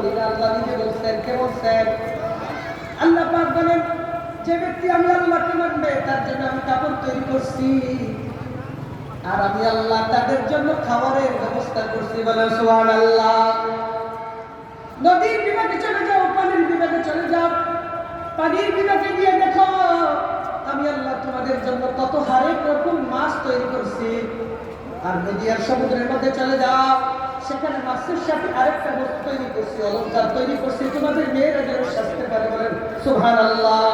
আল্লাহ নিজে যে ব্যক্তি আমি আল্লাহকে মানবে, তার জন্য আমি কাপড় তৈরি করছি। আর আমি আল্লাহ তাদের জন্য খাবারের ব্যবস্থা করছি। বলে নদীর বিভাগে চলে যাও, পানির বিভাগে চলে যাও। পানির বিভাগে গিয়ে দেখো, আমি আল্লাহ তোমাদের জন্য কত হারে রকম মাছ তৈরি করছি। আর নদী আর সমুদ্রের মধ্যে চলে যাও। সেখানে মাছের সাথে আরেকটা বস্তু তৈরি করছি অলঙ্কার তৈরি করছি। তোমাদের মেয়েরা যেন স্বাস্থ্যের পারে বলেন সুহান আল্লাহ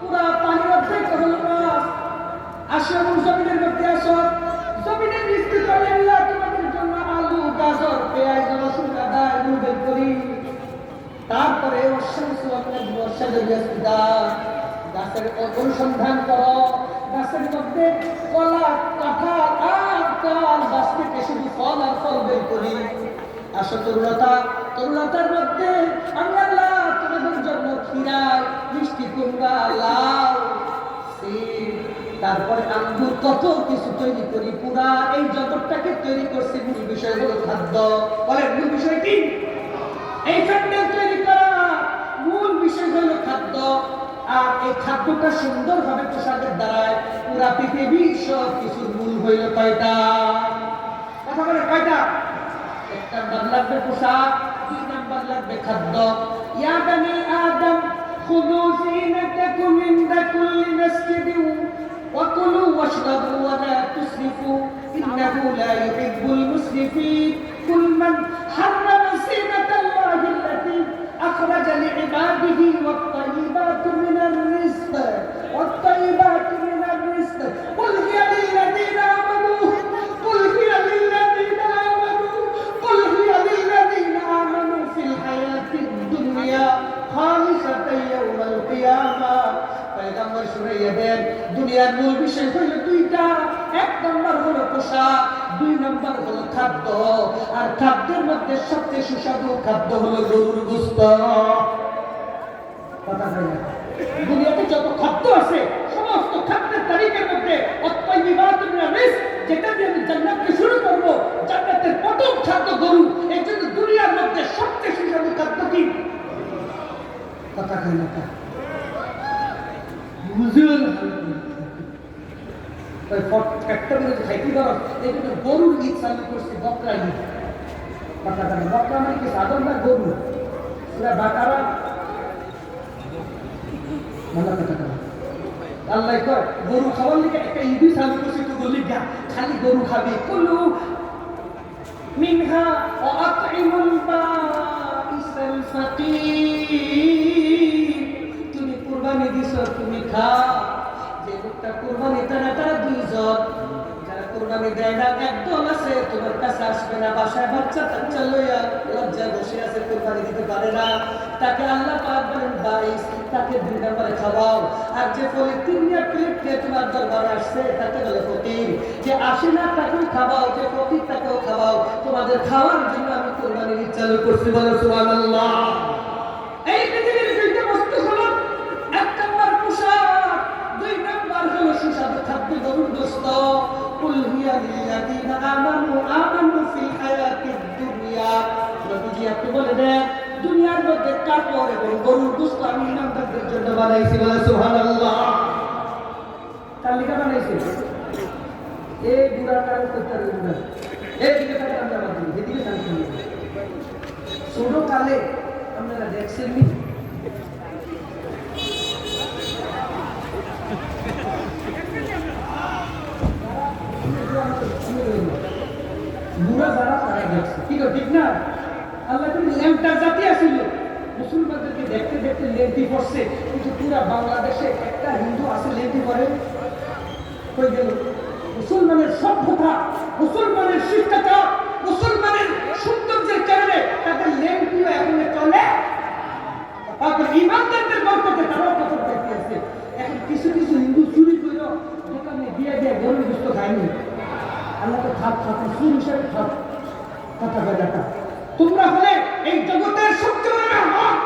পুরা পানির অর্ধেক মাছ। আসো এবং জমিনের মধ্যে আসো। জমিনের বৃষ্টি করে আল্লাহ তোমাদের জন্য আলু, গাজর, পেঁয়াজ, রসুন, আদা এগুলো বের করি তারপরে আপনার বর্ষা জড়িয়ে গাছের অনুসন্ধান করো। গাছের মধ্যে কলা, কাঁঠাল আর কাল গাছ থেকে ফল আর ফল বের করি। আসো তরুণতা, তরুণতার মধ্যে আমি আল্লাহ তোমাদের জন্য খিরায় মিষ্টি কুমড়া লাউ তারপরে আঙ্গুর কত কিছু তৈরি করি পুরা এই জগৎটাকে তৈরি করছি মূল বিষয় হলো খাদ্য। বলে মূল বিষয় কি এই খাদ্য তৈরি করা মূল বিষয় হলো খাদ্য। আর এই খাদ্যটা সুন্দরভাবে পোশাকের দ্বারায় পুরা পৃথিবী সব কিছুর মূল হইল কয়টা? কথা বলে কয়টা? এক নাম্বার লাগবে পোশাক, দুই নাম্বার লাগবে খাদ্য। ইয়া বানি আদম খুদু জিনাতাকুম ইনদা কুল্লি মাসজিদিন, ওয়া কুলু ওয়াশরাবু ওয়া লা তুসরিফু, ইন্নাহু লা ইউহিব্বুল মুসরিফিন। কুল মান হাররামা জিনাতাল্লাহি আল্লাতী আখরাজা লিইবাদিহি ওয়া নম্বর হলো খাদ্য। আর খাদ্যের মধ্যে সবচেয়ে সুস্বাদু খাদ্য হলো গরুর গোস্ত। দুনিয়াতে যত খাদ্য আছে, সমস্ত খাদ্যের তালিকার মধ্যে যেটা দিয়ে আমি জান্নাতকে শুরু করব। জান্নাতের প্রথম খাদ্য গরু। এই জন্য দুনিয়ার মধ্যে সবচেয়ে সুস্বাদু খাদ্য কি? কথা হয় না বুঝুন গরুর ঈদ চালু করছে বকরা ঈদ। বলে বকরা মানে কি? সাধারণ না গরু? বাকারা। আল্লাহ কয়, গরু খাওয়ার লিগে একটা ঈদই চালু করছে তো বলি গা, খালি গরু খাবে। কুলু মিনহা আতইমুল বাইসাল ফাকির। তুমি কুরবানি দিছ, তুমি খাও। যে লোকটা কুরবানি তারা আছে, তোমার কাছে আসবে না, বাসায় বাচ্চা লইয়া বসে আছে, কুরবানি দিতে পারে না। তাকে আল্লাহ পাক বলেন তাকে দুই নম্বরে খাওয়াও। আর যে প্লেট খেয়ে তোমার দরবারে আসছে তাকে বলে ফকির। যে আসে না, তাকেও খাওয়াও, যে ফকির, তাকেও খাওয়াও। তোমাদের খাওয়ার জন্য আমি কুরবানি ঈদ চালু করছি বলে সুবহানাল্লাহ। দেন দুনিয়ার মধ্যে কাপড় এবং গরুর গোস্ত আমি ইমানদারদের জন্য বানাইছি বলে সুবহানাল্লাহ। কার লিখা বানাইছি? এই বুড়া কারণ করতে পারবেন না এই দিকে তাকে আমরা বাদ এদিকে শান্তি ছোট কালে আপনারা দেখছেন নি? বুড়া যারা তারা দেখছে। ঠিক ঠিক না? আল্লাহ কিন্তু ল্যাম্পটার জাতি আসিল। মুসলমানদেরকে দেখতে দেখতে লেন্টি পড়ছে, কিন্তু পুরা বাংলাদেশে একটা হিন্দু আছে লেন্টি পড়ে কই গেল? মুসলমানের সভ্যতা, মুসলমানের শিষ্টাচার, মুসলমানের সৌন্দর্যের কারণে তাদের লেন্টিও এখন চলে। তারপর ইমানদারদের বরকতে তারাও কত দেখতে আছে এখন কিছু কিছু হিন্দু চুরি করে দোকানে দিয়ে দিয়ে গরুর গুস্ত খায়নি। আল্লাহ তো থাক থাক সুর হিসেবে থাক। কথা বলে দেখা তোমরা হলে এই জগতের সবচেয়ে হক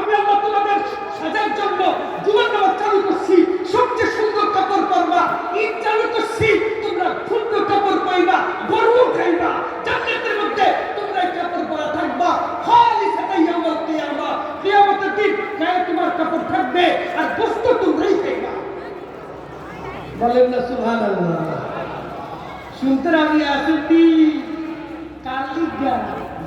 আমি আল্লাহ তোমাদের সাজার জন্য জীবন চালু করছি। সবচেয়ে সুন্দর কাপড় পরবা, ঈদ চালু করছি। তোমরা ক্ষুদ্র কাপড় পাইবা গরু খাইবা। জান্নাতের মধ্যে তোমরা এই কাপড় পরা থাকবা। খালি সাথে আমার কেয়ামা। কেয়ামতের দিন গায়ে তোমার কাপড় থাকবে আর বস্তু তোমরাই খাইবা। বলেন না সুহান আল্লাহ শুনতে আমি আসুন কালিক জ্ঞান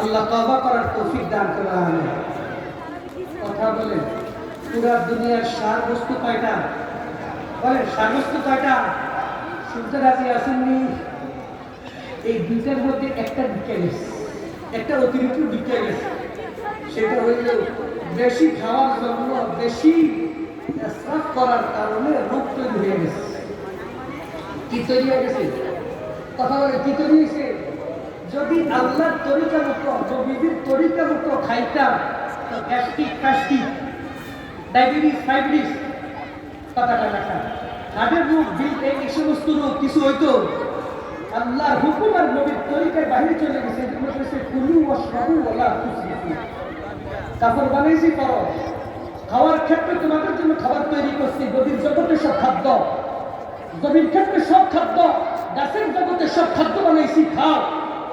আল্লাহ তবা করার তৌফিক দান করে, আমেন। কথা বলেন, পুরা দুনিয়ার সার বস্তু কয়টা? বলেন সার বস্তু কয়টা? শুনতে রাজি আসেননি এই দুইটার মধ্যে একটা ঢুকে একটা অতিরিক্ত ঢুকে সেটা হইল বেশি খাওয়ার জন্য বেশি স্রাফ করার কারণে রোগ তৈরি হয়ে গেছে। কি তৈরি হয়ে গেছে? কথা বলে কি তৈরি হয়েছে? যদি আল্লাহর তরিকা মতো নবীদের তরিকা মতো খাইতাম, তো গ্যাস্ট্রিক ফ্যাস্ট্রিক ডায়াবেটিস, ফাইব্রিস কথাটা লেখা হার্টের রোগ দিল এই সমস্ত রোগ কিছু হইতো। আল্লাহর হুকুম আর নবীর তরিকায় বাহিরে চলে গেছে এজন্য বলেছে কুলু ও সবু ওলা কাপড় বানাইছি করো খাওয়ার ক্ষেত্রে তোমাদের জন্য খাবার তৈরি করছি, নদীর জগতে সব খাদ্য। জমির ক্ষেত্রে সব খাদ্য, গাছের জগতে সব খাদ্য বানাইছি, খাও।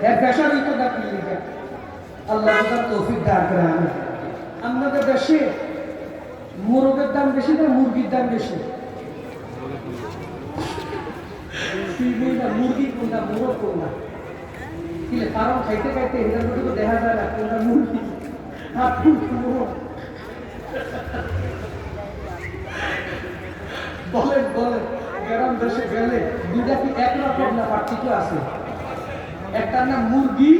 যায় হ্যার পেশার হইতো না ফিরে আল্লাহ বুঝার তৌফিক দান করে আমি আমাদের দেশে মোরগের দাম বেশি না, মুরগির দাম বেশি? মুরগি কোনটা, মোরগ কোনটা? কিলে কারণ খাইতে খাইতে এটার মধ্যে তো দেখা যায় না কোনটা মুরগি আর মোরগ। বলেন বলেন, গ্রাম দেশে গেলে দুইটা কি একরকম না পার্থক্য আছে? একটার নাম মুরগি